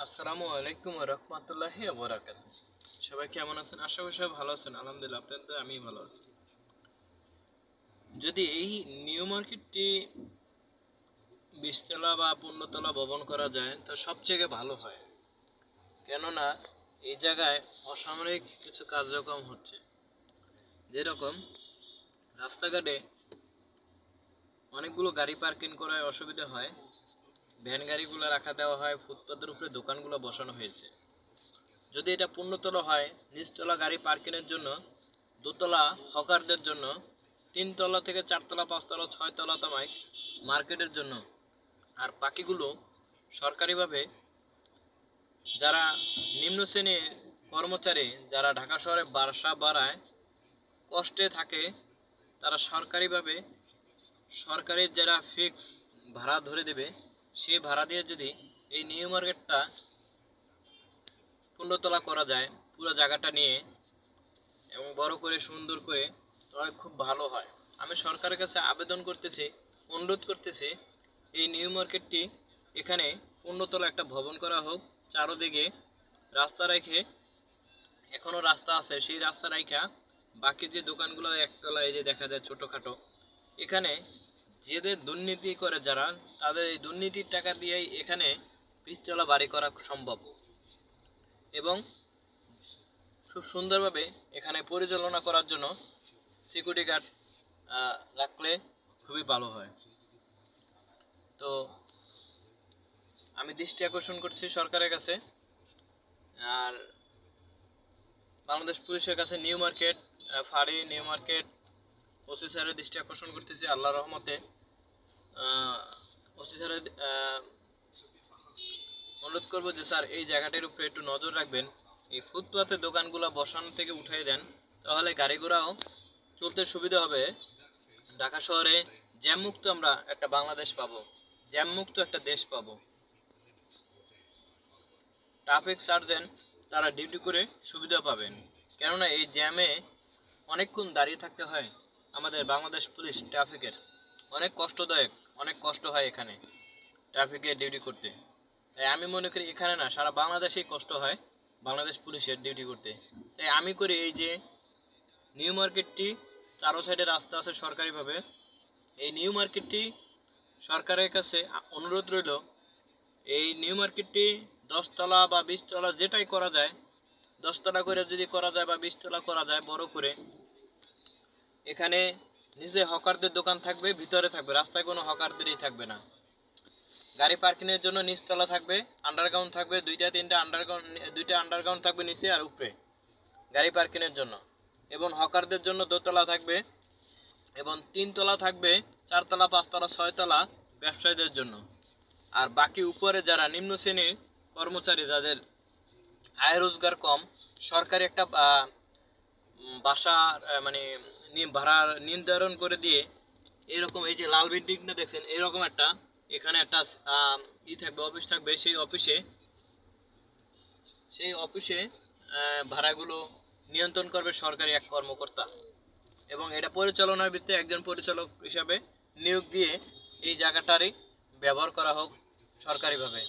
আসসালামু আলাইকুম রহমতুল্লাহি বরাকাত সবাই কেমন আছেন? আশা করি সবাই ভালো আছেন। আলহামদুলিল্লাহ, আপনাদের আমি ভালো আছি। যদি এই নিউ মার্কেটটি বিশতলা বা পূর্ণতলা ভবন করা যায়, তা সবচেয়ে ভালো হয়। কেননা, এই জায়গায় অসামরিক কিছু কার্যক্রম হচ্ছে। যেরকম, রাস্তাঘাটে অনেকগুলো গাড়ি পার্কিং করায় অসুবিধা হয়। ভ্যান গাড়িগুলো রাখা দেওয়া হয়, ফুটপাতের উপরে দোকানগুলো বসানো হয়েছে। যদি এটা পূর্ণতলা হয়, নিচতলা গাড়ি পার্কিংয়ের জন্য, দোতলা হকারদের জন্য, তিনতলা থেকে চারতলা, পাঁচতলা, ছয়তলা তামাই মার্কেটের জন্য। আর বাকিগুলো সরকারিভাবে যারা নিম্ন শ্রেণির কর্মচারী, যারা ঢাকা শহরে বাসা বাড়ায় কষ্টে থাকে, তারা সরকারিভাবে সরকারি যারা ফিক্স ভাড়া ধরে দেবে সেই ভাড়া দিয়ে যদি এই নিউ মার্কেটটা পূর্ণতলা করা যায়, পুরো জায়গাটা নিয়ে এবং বড় করে, সুন্দর করে, তাহলে খুব ভালো হয়। আমি সরকারের কাছে আবেদন করতেছি, অনুরোধ করতেছি, এই নিউ মার্কেটটি এখানে পূর্ণতলা একটা ভবন করা হোক, চারোদিকে রাস্তা রেখে এখনও রাস্তা আছে, সেই রাস্তা রাইখা বাকি যে দোকানগুলো একতলা এই যে দেখা যায় ছোটোখাটো, এখানে যেদের দুর্নীতি করে যারা, তাদের এই দুর্নীতির টাকা দিয়েই এখানে পিচতলা বাড়ি করা সম্ভব। এবং খুব সুন্দরভাবে এখানে পরিচালনা করার জন্য সিকিউরিটি গার্ড রাখলে খুবই ভালো হয়। তো আমি দৃষ্টি আকর্ষণ করছি সরকারের কাছে। আর বাংলাদেশ পুলিশের কাছে নিউ মার্কেট ফাঁড়ি, নিউ মার্কেট ওসি স্যারের দৃষ্টি আকর্ষণ করতেছি আল্লাহ রহমতে। ওসি স্যারের অনুরোধ করব যে স্যার, এই জায়গাটির উপরে একটু নজর রাখবেন। এই ফুটপাতে দোকানগুলো বসানো থেকে উঠিয়ে দেন, তাহলে গাড়ি ঘোড়াও চলতে সুবিধা হবে। ঢাকা শহরে জ্যাম মুক্ত আমরা একটা বাংলাদেশ পাবো জ্যাম মুক্ত একটা দেশ পাবো। ট্রাফিক সার্জেন্ট, তারা ডিউটি করে সুবিধা পাবেন। কেননা এই জ্যামে অনেকক্ষণ দাঁড়িয়ে থাকতে হয়। আমাদের বাংলাদেশ পুলিশ ট্রাফিকের অনেক কষ্টদায়ক, অনেক কষ্ট হয় এখানে ট্রাফিকের ডিউটি করতে। তাই আমি মনে করি এখানে না, সারা বাংলাদেশেই কষ্ট হয় বাংলাদেশ পুলিশের ডিউটি করতে। তাই আমি করি এই যে নিউ মার্কেটটি চারো সাইডে রাস্তা আছে সরকারিভাবে। এই নিউ মার্কেটটি সরকারের কাছে অনুরোধ রইল, এই নিউ মার্কেটটি দশতলা বা বিশতলা যেটাই করা যায়, দশতলা করে যদি করা যায় বা বিশতলা করা যায় বড় করে এখানে নিজে হকারদের দোকান থাকবে, ভিতরে থাকবে। রাস্তায় কোনো হকারদেরই থাকবে না। গাড়ি পার্কিংয়ের জন্য নিচতলা থাকবে আন্ডারগ্রাউন্ড থাকবে, দুইটা, তিনটা আন্ডারগ্রাউন্ড দুইটা আন্ডারগ্রাউন্ড থাকবে নিচে আর উপরে, গাড়ি পার্কিংয়ের জন্য। এবং হকারদের জন্য দোতলা থাকবে এবং তিনতলা থাকবে, চারতলা, পাঁচতলা, ছয়তলা ব্যবসায়ীদের জন্য। আর বাকি উপরে যারা নিম্ন শ্রেণির কর্মচারী, যাদের আয় রোজগার কম, সরকারি একটা বাসা মানে ভাড়া নির্ধারণ করে দিয়ে এরকম এই যে লাল বিল্ডিংটা দেখছেন, এরকম একটা, এখানে একটা ই থাকবে, অফিস থাকবে, সেই অফিসে সেই অফিসে ভাড়াগুলো নিয়ন্ত্রণ করবে সরকারি এক কর্মকর্তা। এবং এটা পরিচালনার ভিত্তিতে একজন পরিচালক হিসাবে নিয়োগ দিয়ে এই জায়গাটারই ব্যবহার করা হোক সরকারিভাবে।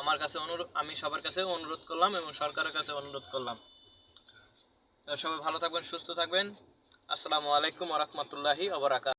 আমার কাছে অনুরোধ, আমি সবার কাছে অনুরোধ করলাম এবং সরকারের কাছে অনুরোধ করলাম। সবাই ভালো থাকবেন সুস্থ থাকবেন। আসসালামু আলাইকুম রহমতুল্লাহি আবরাকাত